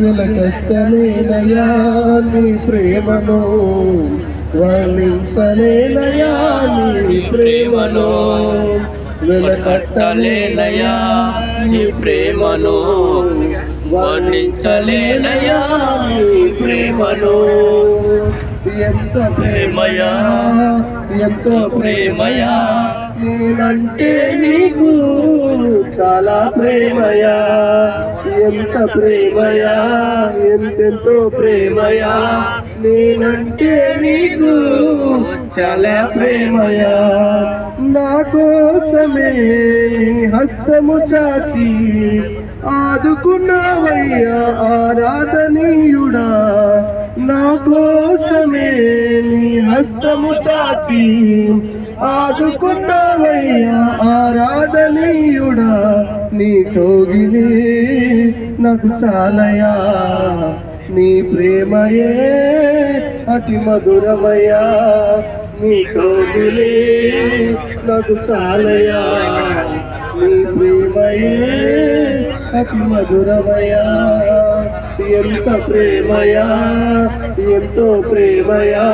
వెలకట్టలేనయా నీ ప్రేమను వర్ణించలేనయా నీ ప్రేమను? వెలకట్టలేనయా నీ ప్రేమను వర్ణించలేనయా నీ ప్రేమను? ఎంత ప్రేమయా ఎంతో ప్రేమయా నేనంటే నీకు చాలా ప్రేమయా? ఎంత ప్రేమయా ఎంతెంతో ప్రేమయా నేనంటే నీకు చాలా ప్రేమయా. నా కోసమే నీ హస్తము చాచి ఆదుకున్నావయ్యా ఆరాధనీయుడా. నా కోసమే నీ హస్తము చాచి ఆదుకున్నావయ్యా ఆరాధనీయుడా. నీ కోగిలి నాకు చాలయా నీ ప్రేమయే అతి మధురమయ్యా. నీ కోగిలి నాకు చాలయా నీ ప్రేమయే అతి మధురమయా ఎంత ప్రేమయా ఎంతో ప్రేమయా.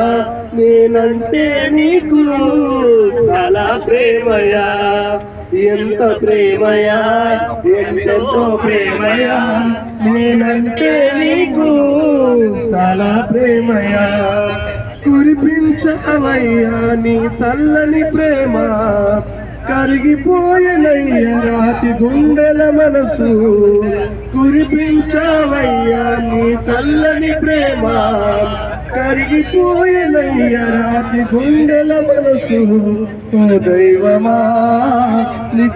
నేనంటే నీకు చాలా ప్రేమయా. ఎంత ప్రేమయా? ఎంతెంతో ప్రేమయా? నేనంటే నీకు చాలా ప్రేమయా? కురిపించవయ్యా నీ చల్లని ప్రేమ. కరిగిపోయినయ్యా రాతి గుండెల మనసు. కురిపించవయ్యా నీ చల్లని ప్రేమ. కరిగిపోయినయ్యా రాతి గుండెల మనసు. ఓ దైవమా?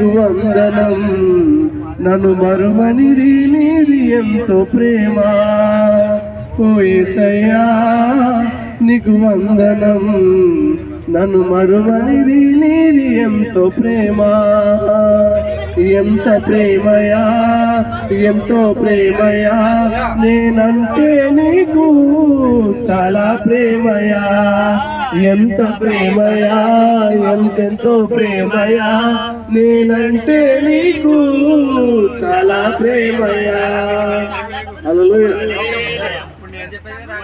నీకు వందనం. నన్ను మరుమనిది నీది ఎంతో ప్రేమ. పోయేసయ్యా నీకు వందనం. నన్ను మరువనిది నీది ఎంతో ప్రేమ. ఎంత ప్రేమయా ఎంతో ప్రేమయా నేనంటే నీకు చాలా ప్రేమయా. ఎంత ప్రేమయా ఎంతెంతో ప్రేమయా నేనంటే నీకు చాలా ప్రేమయా. హల్లెలూయా